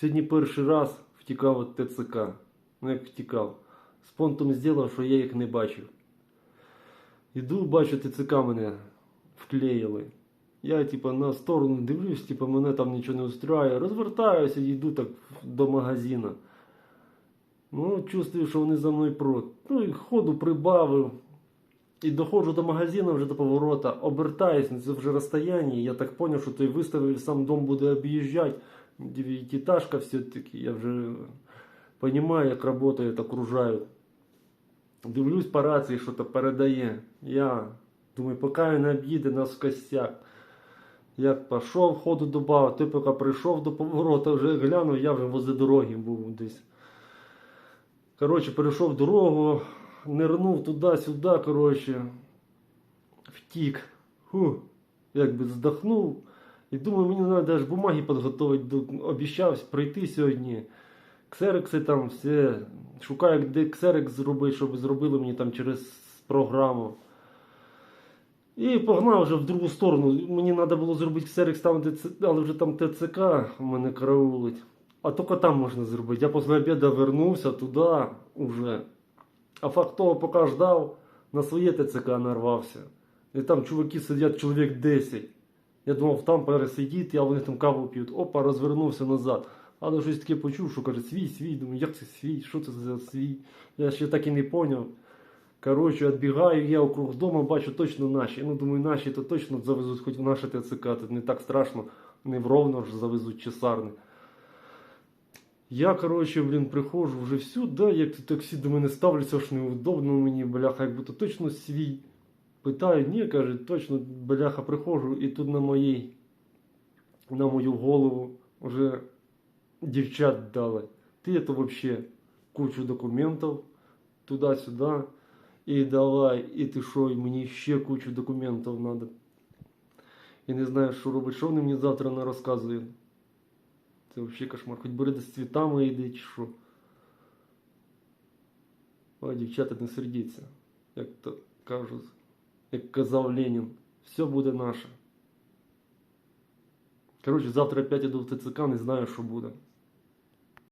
Сьогодні перший раз втікав від ТЦК. Ну як втікав. З понтом зробив, що я їх не бачив. Іду, бачу, ТЦК мене вклеїли. Я, типа, на сторону дивлюсь, типа, мене там нічого не устраює. Розвертаюся і йду так до магазина. Ну, чувствую, що вони за мною прот. Ну і ходу прибавив. І доходжу до магазину вже до поворота, обертаюсь, це вже розстояння. Я так зрозумів, що той виставив, сам дом буде об'їжджати. Дев'ятиэтажка все-таки, я вже розумію, як працює, так окружають. Дивлюсь по рації, що то передає. Я думаю, поки він об'їде нас в костяк. Я пішов, ходу добавив, ти поки прийшов до поворота, вже глянув, я вже возле дороги був десь. Коротше, перейшов дорогу, нирнув туди-сюди, коротше, втік. Фу, якби здохнув. І думаю, мені треба аж бумаги підготувати. Обіцяв прийти сьогодні. Ксерекси там все. Шукаю, де ксерекс зробити, щоб зробили мені там через програму. І погнав вже в другу сторону. Мені треба було зробити ксерекс там, де але вже там ТЦК у мене караулить. А тільки там можна зробити. Я після обіду вернувся туди уже. А факт того, поки ждав, на своє ТЦК нарвався. І там чуваки сидять чоловік 10. Я думав, там пересидіти, а вони там каву п'ють. Опа, розвернувся назад. Але щось таке почув, що каже, свій, свій. Думаю, як це свій? Що це за свій? Я ще так і не поняв. Коротше, відбігаю я округ дому, бачу точно наші. Ну, думаю, наші то точно завезуть хоч в наше ТЦК, тут не так страшно, не в Ровно ж завезуть чесарни. Я, коротше, блін, приходжу вже всюди, як таксі до мене ставляться, аж неудобно мені, бляха, як будто точно свій. Питаю, ні, каже, точно, бляха, приходжу, і тут на моїй, на мою голову вже дівчат дали. Ти це взагалі кучу документів туди-сюди. І давай, і ти що, і мені ще кучу документів треба. І не знаю, що робити. Що вони мені завтра не розказують? Це взагалі кошмар. Хоч бери з цвітами йди, чи що. О, дівчата, не сердіться. Як то кажуть, як казав Ленін, все буде наше. Коротше, завтра опять іду в ТЦК, не знаю, що буде.